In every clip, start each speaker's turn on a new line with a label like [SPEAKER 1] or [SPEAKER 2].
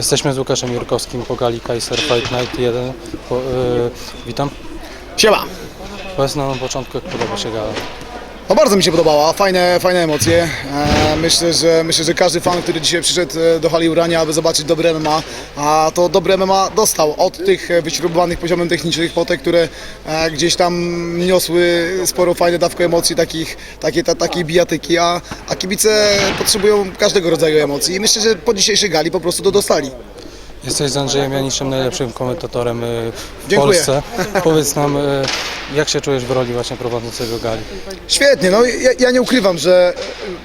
[SPEAKER 1] Jesteśmy z Łukaszem Jurkowskim po gali Kaiser Fight Night 1. Po, y, witam.
[SPEAKER 2] Siema.
[SPEAKER 1] Powiedz nam na początku, jak podoba się gala.
[SPEAKER 2] No bardzo mi się podobała, fajne, fajne emocje. E, myślę, że, myślę, że każdy fan, który dzisiaj przyszedł e, do hali Urania, aby zobaczyć dobre MMA, a to dobre MMA dostał od tych e, wyśrubowanych poziomem technicznych po te, które e, gdzieś tam niosły sporo fajne dawkę emocji, takich, takie, ta, takiej bijatyki, a, a kibice potrzebują każdego rodzaju emocji i myślę, że po dzisiejszej gali po prostu to dostali.
[SPEAKER 1] Jesteś z Andrzejem Janiszem najlepszym komentatorem w
[SPEAKER 2] Dziękuję.
[SPEAKER 1] Polsce. Powiedz nam, jak się czujesz w roli właśnie prowadzącego gali?
[SPEAKER 2] Świetnie, no ja, ja nie ukrywam, że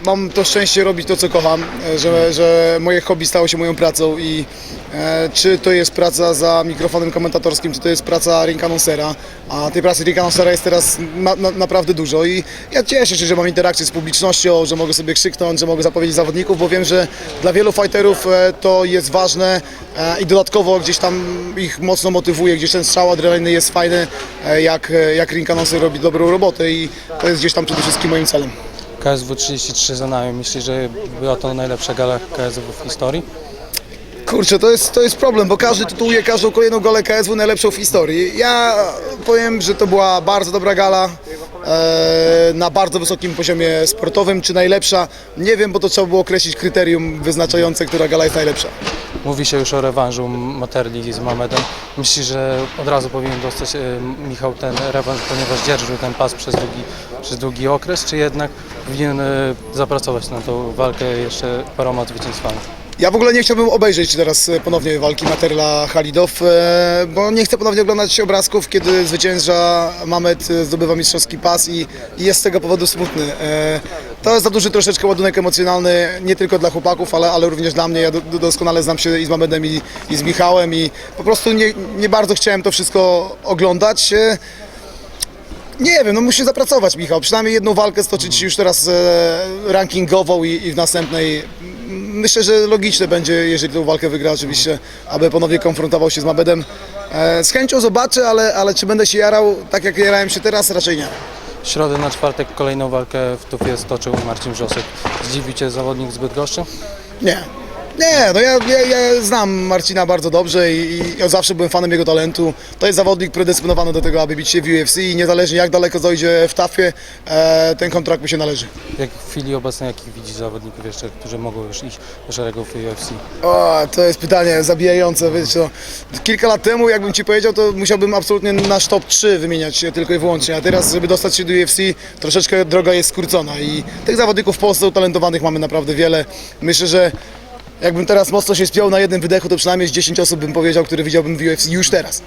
[SPEAKER 2] mam to szczęście robić to, co kocham, że, że moje hobby stało się moją pracą i e, czy to jest praca za mikrofonem komentatorskim, czy to jest praca ring announcera, a tej pracy ring announcera jest teraz na, na, naprawdę dużo i ja cieszę się, że mam interakcję z publicznością, że mogę sobie krzyknąć, że mogę zapowiedzieć zawodników, bo wiem, że dla wielu fighterów e, to jest ważne e, i dodatkowo gdzieś tam ich mocno motywuje, gdzieś ten strzał adrenaliny jest fajny, e, jak, e, jak announcer robi dobrą robotę i to jest gdzieś tam przede wszystkim moim celem.
[SPEAKER 1] KSW 33 za nami. Myślisz, że była to najlepsza gala KSW w historii?
[SPEAKER 2] Kurczę, to jest, to jest problem, bo każdy tytułuje każdą kolejną galę KSW najlepszą w historii. Ja powiem, że to była bardzo dobra gala e, na bardzo wysokim poziomie sportowym. Czy najlepsza? Nie wiem, bo to trzeba było określić kryterium wyznaczające, która gala jest najlepsza.
[SPEAKER 1] Mówi się już o rewanżu Materli z Mamedem. Myślisz, że od razu powinien dostać y, Michał ten rewanż, ponieważ dzierżył ten pas przez długi, przez długi okres, czy jednak powinien y, zapracować na tą walkę jeszcze paroma zwycięstwami?
[SPEAKER 2] Ja w ogóle nie chciałbym obejrzeć teraz e, ponownie walki Materla Halidow, e, bo nie chcę ponownie oglądać obrazków, kiedy zwycięża Mamet e, zdobywa mistrzowski pas i, jest z tego powodu smutny. To jest za duży troszeczkę ładunek emocjonalny, nie tylko dla chłopaków, ale, ale również dla mnie. Ja do, do- doskonale znam się i z Mamedem i, i z Michałem i po prostu nie, nie bardzo chciałem to wszystko oglądać. Nie wiem, no musi zapracować Michał. Przynajmniej jedną walkę stoczyć już teraz rankingową i, i w następnej. Myślę, że logiczne będzie, jeżeli tę walkę wygra oczywiście, aby ponownie konfrontował się z Mabedem. E, z chęcią zobaczę, ale, ale czy będę się jarał tak jak jarałem się teraz? Raczej nie.
[SPEAKER 1] W środę na czwartek kolejną walkę w tufie stoczył Marcin Wrzosek. Zdziwił Cię zawodnik z Bydgoszczy?
[SPEAKER 2] Nie. Nie, no ja, ja, ja znam Marcina bardzo dobrze i, i ja zawsze byłem fanem jego talentu. To jest zawodnik predysponowany do tego, aby bić się w UFC i niezależnie jak daleko zajdzie w tafie, e, ten kontrakt mu się należy.
[SPEAKER 1] Jak w chwili obecnej, jakich widzisz zawodników jeszcze, którzy mogą już iść do szeregów UFC?
[SPEAKER 2] O, to jest pytanie zabijające. Wiecie, kilka lat temu, jakbym ci powiedział, to musiałbym absolutnie nasz top 3 wymieniać się tylko i wyłącznie. A teraz, żeby dostać się do UFC, troszeczkę droga jest skrócona i tych zawodników w Polsce utalentowanych mamy naprawdę wiele. Myślę, że jakbym teraz mocno się spiął na jednym wydechu, to przynajmniej z 10 osób bym powiedział, który widziałbym w UFC już teraz.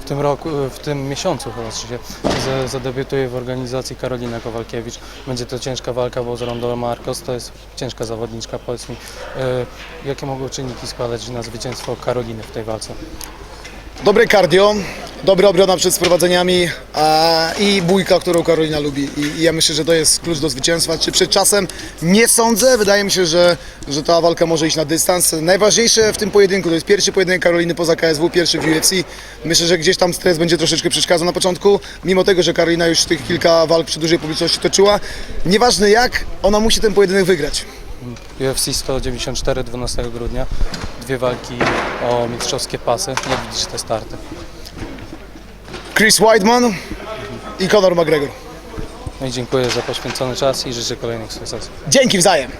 [SPEAKER 1] W tym roku, w tym miesiącu chyba się za- zadebiutuje w organizacji Karolina Kowalkiewicz. Będzie to ciężka walka, bo z Rondo Marcos to jest ciężka zawodniczka. Powiedz mi, e, jakie mogą czynniki składać na zwycięstwo Karoliny w tej walce?
[SPEAKER 2] Dobre cardio, dobra obrona przed sprowadzeniami a, i bójka, którą Karolina lubi. I, I ja myślę, że to jest klucz do zwycięstwa. Czy przed czasem? Nie sądzę. Wydaje mi się, że, że ta walka może iść na dystans. Najważniejsze w tym pojedynku to jest pierwszy pojedynek Karoliny poza KSW, pierwszy w UFC. Myślę, że gdzieś tam stres będzie troszeczkę przeszkadzał na początku, mimo tego, że Karolina już tych kilka walk przy dużej publiczności toczyła. Nieważne jak, ona musi ten pojedynek wygrać.
[SPEAKER 1] UFC 194 12 grudnia. Dwie walki o mistrzowskie pasy. Jak widzisz te starty?
[SPEAKER 2] Chris Weidman i Conor McGregor.
[SPEAKER 1] No i dziękuję za poświęcony czas i życzę kolejnych sukcesów.
[SPEAKER 2] Dzięki wzajem.